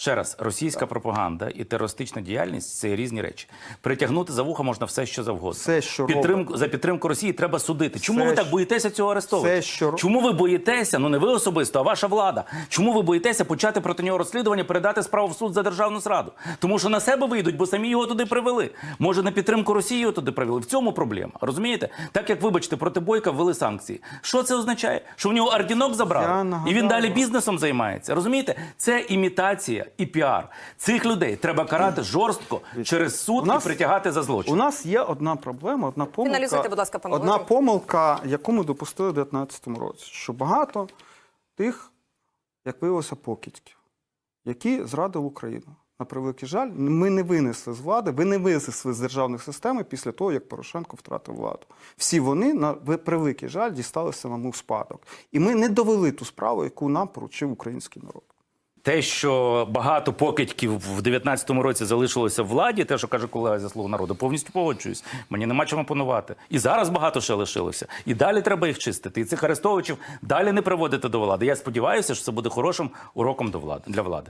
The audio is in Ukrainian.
Ще раз, російська пропаганда і терористична діяльність це різні речі. Притягнути за вуха можна все, що завгодно. Все, що підтримку за підтримку Росії треба судити. Чому Все, ви так боїтеся цього арестовувати? все, що Чому ви боїтеся? Ну не ви особисто, а ваша влада. Чому ви боїтеся почати проти нього розслідування, передати справу в суд за державну зраду? Тому що на себе вийдуть, бо самі його туди привели. Може, на підтримку Росії його туди привели. В цьому проблема. Розумієте? Так як вибачте, проти Бойка ввели санкції. Що це означає? Що в нього ордінок Я забрали, і він далі бізнесом займається. Розумієте? Це імітація і піар. Цих людей треба карати жорстко через суд нас- і притягати за злочин. У нас є одна проблема, одна помилка. Фіналізуйте, будь ласка, пане Одна помилка, яку ми допустили в 2019 році. Що багато тих, як виявилося, покидьків, які зрадили Україну. На превеликий жаль, ми не винесли з влади, ви не винесли з державних систем після того, як Порошенко втратив владу. Всі вони, на превеликий жаль, дісталися нам у спадок. І ми не довели ту справу, яку нам поручив український народ. Те, що багато покидьків в 19-му році залишилося в владі, те, що каже колега зі слово народу, повністю погоджуюсь. Мені нема чому панувати. І зараз багато ще лишилося. І далі треба їх чистити. І цих арестовичів далі не приводити до влади. Я сподіваюся, що це буде хорошим уроком до влади для влади.